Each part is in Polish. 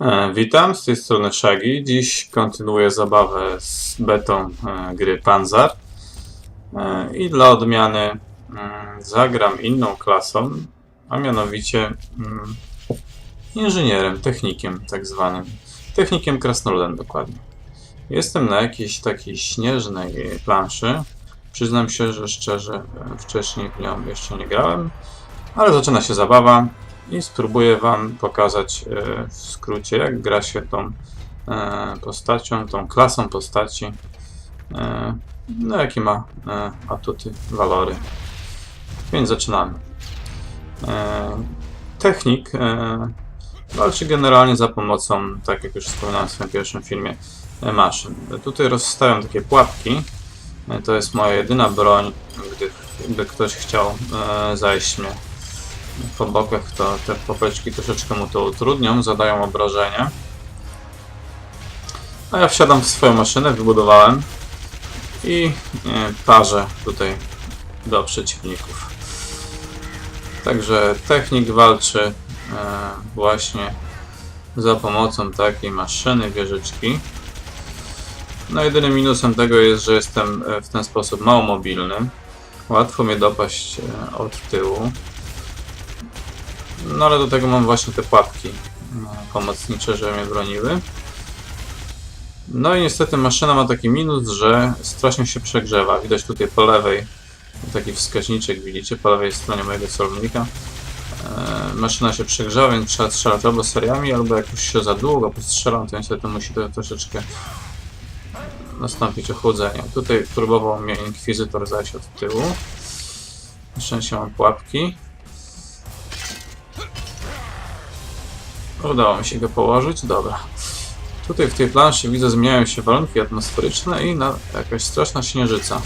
E, Witam, z tej strony Shaggy. Dziś kontynuuję zabawę z betą e, gry Panzer. E, I dla odmiany mm, zagram inną klasą, a mianowicie mm, inżynierem, technikiem tak zwanym. Technikiem krasnoludem dokładnie. Jestem na jakiejś takiej śnieżnej planszy. Przyznam się, że szczerze wcześniej w nią jeszcze nie grałem, ale zaczyna się zabawa i spróbuję Wam pokazać e, w skrócie, jak gra się tą e, postacią, tą klasą postaci, e, no jakie ma atuty, walory. Więc zaczynamy. Technik walczy generalnie za pomocą, tak jak już wspominałem w swoim pierwszym filmie, maszyn. Tutaj rozstawiam takie pułapki. To jest moja jedyna broń, gdy, gdy ktoś chciał zajść mnie po bokach, to te popeczki troszeczkę mu to utrudnią, zadają obrażenia. A ja wsiadam w swoją maszynę, wybudowałem i e, parzę tutaj do przeciwników. Także technik walczy e, właśnie za pomocą takiej maszyny, wieżyczki. No jedynym minusem tego jest, że jestem e, w ten sposób mało mobilny. Łatwo mnie dopaść od tyłu. No ale do tego mam właśnie te pułapki pomocnicze, żeby mnie broniły. No i niestety maszyna ma taki minus, że strasznie się przegrzewa. Widać tutaj po lewej taki wskaźniczek, widzicie, po lewej stronie mojego celownika. E, maszyna się przegrzewa, więc trzeba strzelać albo seriami, albo jak już się za długo postrzelam, to niestety musi to troszeczkę nastąpić ochłodzenie. Tutaj próbował mnie Inkwizytor zajść od tyłu. Na szczęście mam pułapki. Udało mi się go położyć, dobra. Tutaj w tej planszy widzę zmieniają się warunki atmosferyczne i na, jakaś straszna śnieżyca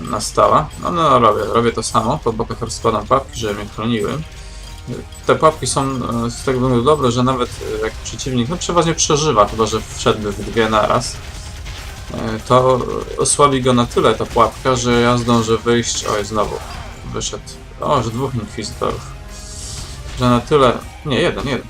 nastała. No, no robię, robię to samo, po bokach rozkładam pułapki, żeby mnie chroniły. Te pułapki są e, z tego względu dobre, że nawet e, jak przeciwnik no, przeważnie przeżywa, chyba że wszedłby w dwie naraz, e, to osłabi go na tyle ta pułapka, że ja zdążę wyjść. Oj, znowu wyszedł. O, że dwóch inkwizytorów że na tyle, nie jeden, jeden,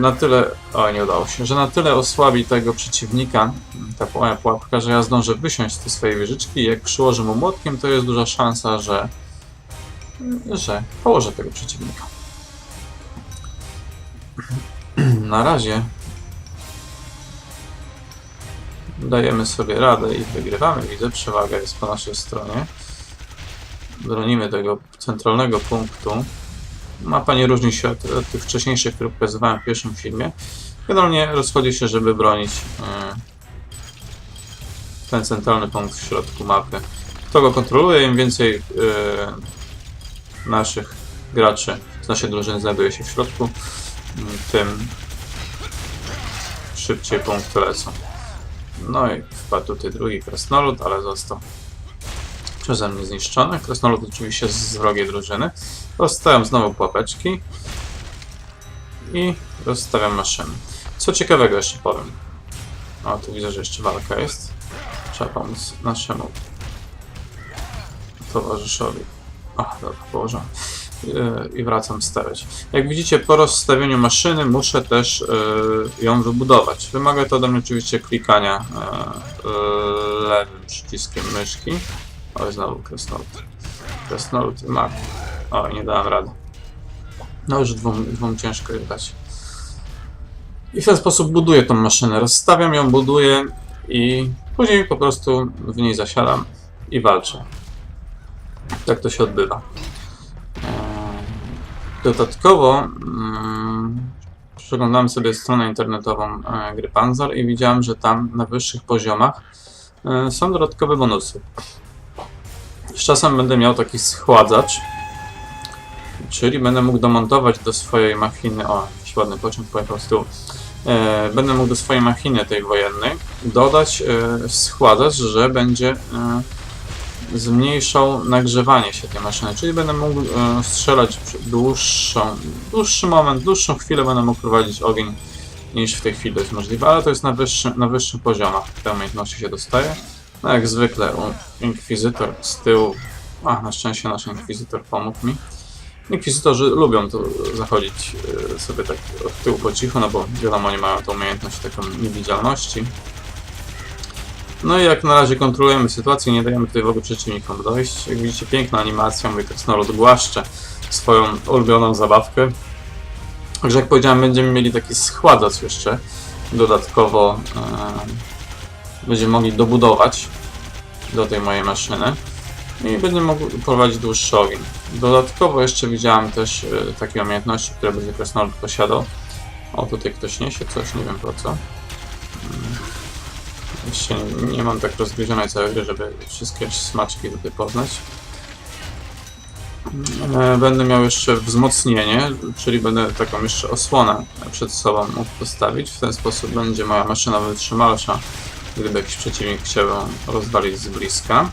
na tyle, o nie udało się, że na tyle osłabi tego przeciwnika ta moja pułapka, że ja zdążę wysiąść z tej swojej wieżyczki jak przyłożę mu młotkiem, to jest duża szansa, że że położę tego przeciwnika. Na razie dajemy sobie radę i wygrywamy. Widzę, przewaga jest po naszej stronie. Bronimy tego centralnego punktu. Mapa nie różni się od, od tych wcześniejszych, które pokazywałem w pierwszym filmie. Generalnie rozchodzi się, żeby bronić e, ten centralny punkt w środku mapy. Kto go kontroluje, im więcej e, naszych graczy z naszej drużyny znajduje się w środku, m, tym szybciej punkty lecą. No i wpadł tutaj drugi krasnolud, ale został przeze mnie zniszczony. Krasnolud oczywiście z wrogiej drużyny. Rozstawiam znowu pułapeczki i rozstawiam maszyny. Co ciekawego jeszcze powiem. O, tu widzę, że jeszcze walka jest. Trzeba pomóc naszemu towarzyszowi. O, dobra, położę. I wracam stawiać. Jak widzicie, po rozstawieniu maszyny muszę też y, ją wybudować. Wymaga to ode mnie oczywiście klikania y, y, lewym przyciskiem myszki. O, znowu krasnolud. Krasnolud i mak. O, nie dałem rady. No już dwóm, dwóm ciężko je dać. I w ten sposób buduję tą maszynę. Rozstawiam ją, buduję i później po prostu w niej zasiadam i walczę. Tak to się odbywa. Eee, Dodatkowo mm, przeglądałem sobie stronę internetową e, gry Panzer i widziałem, że tam na wyższych poziomach e, są dodatkowe bonusy. Z czasem będę miał taki schładzacz, czyli będę mógł domontować do swojej machiny, o, jakiś ładny pociąg pojechał z tyłu, e, będę mógł do swojej machiny tej wojennej dodać e, że będzie e, zmniejszał nagrzewanie się tej maszyny, czyli będę mógł e, strzelać dłuższą, dłuższy moment, dłuższą chwilę będę mógł prowadzić ogień niż w tej chwili to jest możliwe, ale to jest na, wyższy, na wyższych poziomach, te umiejętności się dostaje. No jak zwykle, inkwizytor z tyłu. A, na szczęście nasz inkwizytor pomógł mi. Inkwizytorzy lubią tu zachodzić e, sobie tak od tyłu po cichu, no bo wiadomo, nie mają tą umiejętność taką niewidzialności. No i jak na razie kontrolujemy sytuację, nie dajemy tutaj w ogóle przeciwnikom dojść. Jak widzicie, piękna animacja, mój krasnolud głaszcze swoją ulubioną zabawkę. Także jak powiedziałem, będziemy mieli taki schładzacz jeszcze. Dodatkowo e, będziemy mogli dobudować do tej mojej maszyny i będziemy mogli prowadzić dłuższy ogień. Dodatkowo jeszcze widziałem też e, takie umiejętności, które będzie krasnolud posiadał. O, tutaj ktoś niesie coś, nie wiem po co. Mm. Jeszcze nie, nie mam tak rozgryzionej całej gry, żeby wszystkie smaczki tutaj poznać. E, Będę miał jeszcze wzmocnienie, czyli będę taką jeszcze osłonę przed sobą mógł postawić. W ten sposób będzie moja maszyna wytrzymalsza, gdyby jakiś przeciwnik chciał ją rozwalić z bliska.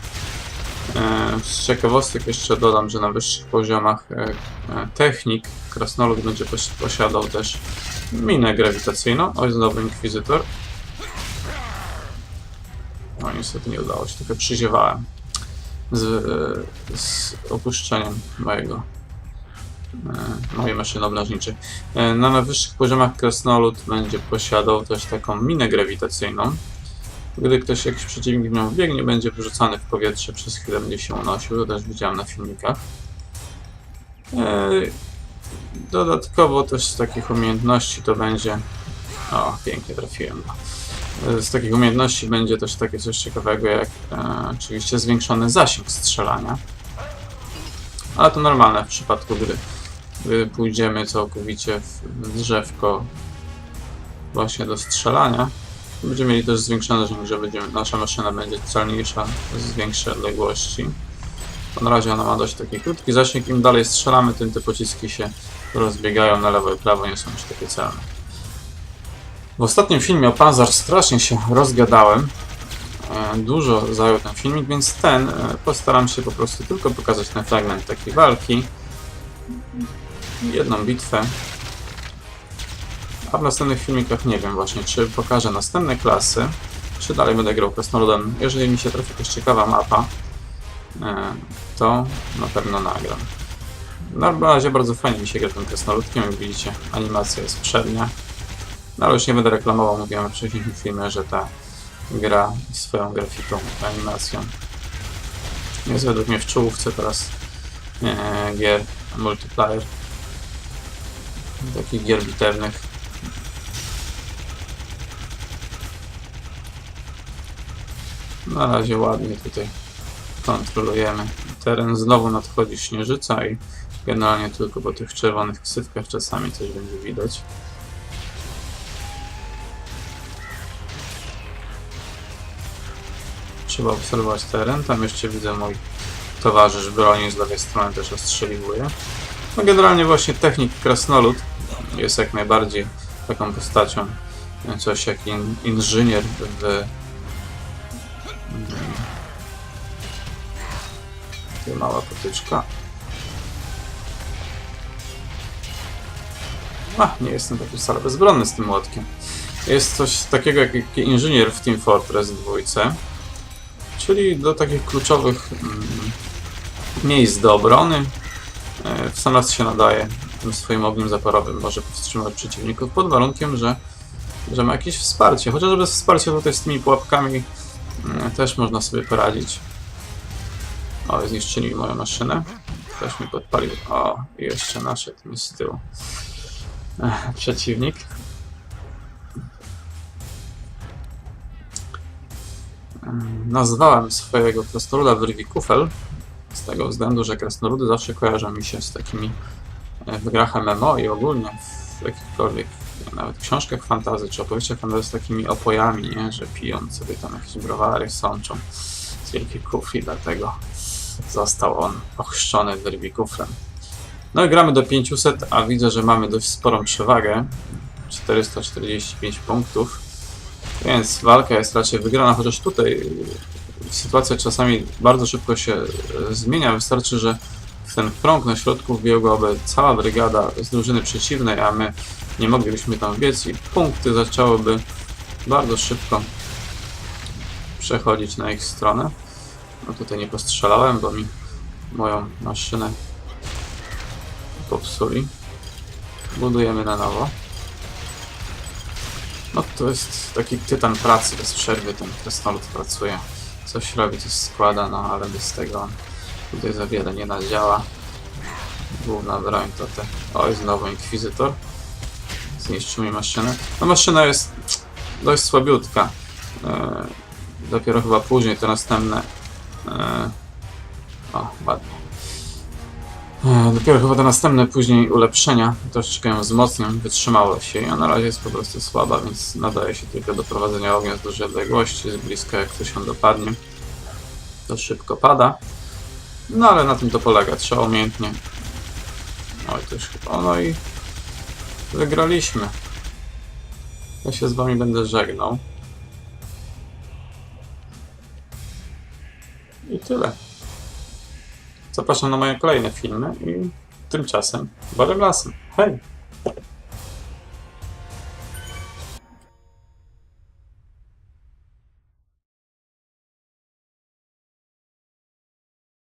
E, Z ciekawostek jeszcze dodam, że na wyższych poziomach e, e, technik krasnolud będzie posi- posiadał też minę grawitacyjną. O, jest nowy inkwizytor. No niestety nie udało się, trochę przyziewałem z, z opuszczeniem mojego mojej maszyny obnażniczej. E, Na najwyższych poziomach krasnolud będzie posiadał też taką minę grawitacyjną. Gdy ktoś, jakiś przeciwnik nią wbiegnie, będzie wyrzucany w powietrze, przez chwilę będzie się unosił, to też widziałem na filmikach. E, Dodatkowo też z takich umiejętności to będzie... O, pięknie trafiłem go. E, Z takich umiejętności będzie też takie coś ciekawego, jak e, oczywiście zwiększony zasięg strzelania. Ale to normalne w przypadku gry. Gdy pójdziemy całkowicie w drzewko właśnie do strzelania, będziemy mieli też zwiększony zasięg, że będziemy, nasza maszyna będzie celniejsza z większej odległości. Na razie ona ma dość taki krótki zasięg, im dalej strzelamy, tym te pociski się rozbiegają na lewo i prawo, nie są już takie celne. W ostatnim filmie o Panzer strasznie się rozgadałem. E, Dużo zajął ten filmik, więc ten e, postaram się po prostu tylko pokazać ten fragment takiej walki. Jedną bitwę. A w następnych filmikach nie wiem właśnie, czy pokażę następne klasy, czy dalej będę grał krasnoludem. Jeżeli mi się trafi jakaś ciekawa mapa, e, to na pewno nagram. Na razie bardzo fajnie mi się gra tym krasnoludkiem, jak widzicie animacja jest przednia. No ale już nie będę reklamował, mówiłem w wcześniejszym filmie, że ta gra swoją grafiką, animacją jest według mnie w czołówce teraz e, gier multiplayer. Takich gier bitewnych. Na razie ładnie tutaj kontrolujemy teren. Znowu nadchodzi śnieżyca i generalnie tylko po tych czerwonych ksywkach czasami coś będzie widać. Trzeba obserwować teren. Tam jeszcze widzę mój towarzysz broni z lewej strony też ostrzeliwuje. No generalnie właśnie technik krasnolud jest jak najbardziej taką postacią. Coś jak in, inżynier w mała potyczka. A, nie jestem taki wcale bezbronny z tym młotkiem. Jest coś takiego jak inżynier w Team Fortress 2, czyli do takich kluczowych mm, miejsc do obrony. E, W sam raz się nadaje tym swoim ogniem zaporowym, może powstrzymać przeciwników pod warunkiem, że, że ma jakieś wsparcie. Chociaż bez wsparcia tutaj z tymi pułapkami mm, też można sobie poradzić. O, zniszczyli moją maszynę. Ktoś mi podpalił. O, jeszcze naszedł mi z tyłu. Przeciwnik. Ym, Nazwałem swojego krasnoluda Wyrwikufel z tego względu, że krasnoludy zawsze kojarzą mi się z takimi e, w grach MMO i ogólnie w jakichkolwiek nawet książkach fantazy czy opowieściach fantazy z takimi opojami, nie? że piją sobie tam jakieś browary, sączą z wielkiej kufli, dlatego został on ochrzczony Wyrwikuflem. No i gramy do 500, a widzę, że mamy dość sporą przewagę. 445 punktów. Więc walka jest raczej wygrana, chociaż tutaj sytuacja czasami bardzo szybko się e, zmienia. Wystarczy, że w ten krąg na środku wbiegłaby cała brygada z drużyny przeciwnej, a my nie moglibyśmy tam biec i punkty zaczęłyby bardzo szybko przechodzić na ich stronę. No tutaj nie postrzelałem, bo mi moją maszynę popsuli. Budujemy na nowo. No to jest taki tytan pracy bez przerwy, ten krasnolud pracuje. Coś robi, coś składa, no ale bez tego on tutaj za wiele nie nadziała. Główna broń to te... Oj, znowu inkwizytor. Zniszczył mi maszynę. No maszyna jest dość słabiutka. E, dopiero chyba później to następne... E, o, ładnie. E, Dopiero chyba te następne później ulepszenia troszeczkę ją wzmocnią, wytrzymało się, na razie jest po prostu słaba, więc nadaje się tylko do prowadzenia ognia z dużej odległości, z bliska jak ktoś ją dopadnie. To szybko pada. No ale na tym to polega, trzeba umiejętnie. Oj, to już chyba. No i wygraliśmy. Ja się z wami będę żegnał. I tyle. Zapraszam na moje kolejne filmy i tymczasem balem lasem. Hej!